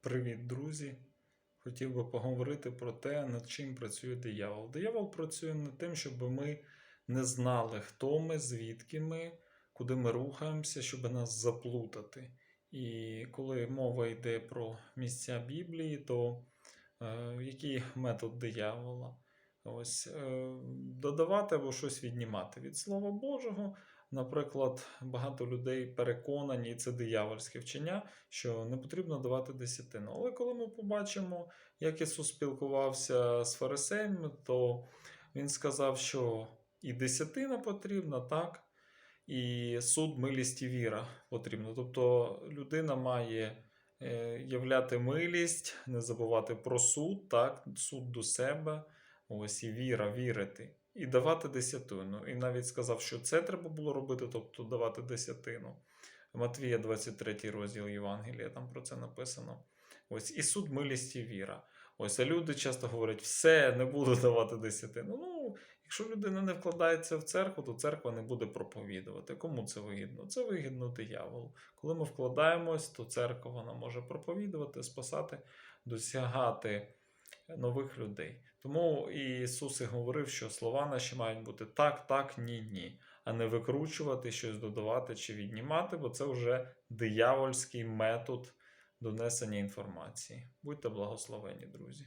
Привіт, друзі! Хотів би поговорити про те, над чим працює диявол. Диявол працює над тим, щоб ми не знали, хто ми, звідки ми, куди ми рухаємося, щоб нас заплутати. І коли мова йде про місця Біблії, то е, який метод диявола? Ось е, додавати або щось віднімати від Слова Божого. Наприклад, багато людей переконані, і це диявольське вчення, що не потрібно давати десятину. Але коли ми побачимо, як Ісус спілкувався з фарисеями, то Він сказав, що і десятина потрібна, так, і суд, милість і віра потрібно. Тобто людина має е, являти милість, не забувати про суд, так, суд до себе, ось і віра, вірити. І давати десятину. І навіть сказав, що це треба було робити, тобто давати десятину. Матвія, 23 розділ Євангелія, там про це написано. Ось і суд, милість і віра. Ось, а люди часто говорять, все, не буду давати десятину. Ну, якщо людина не вкладається в церкву, то церква не буде проповідувати. Кому це вигідно? Це вигідно дияволу. Коли ми вкладаємось, то церква вона може проповідувати, спасати, досягати нових людей. Тому Ісус і говорив, що слова наші мають бути так, так, ні, ні, а не викручувати щось додавати чи віднімати, бо це вже диявольський метод донесення інформації. Будьте благословені, друзі.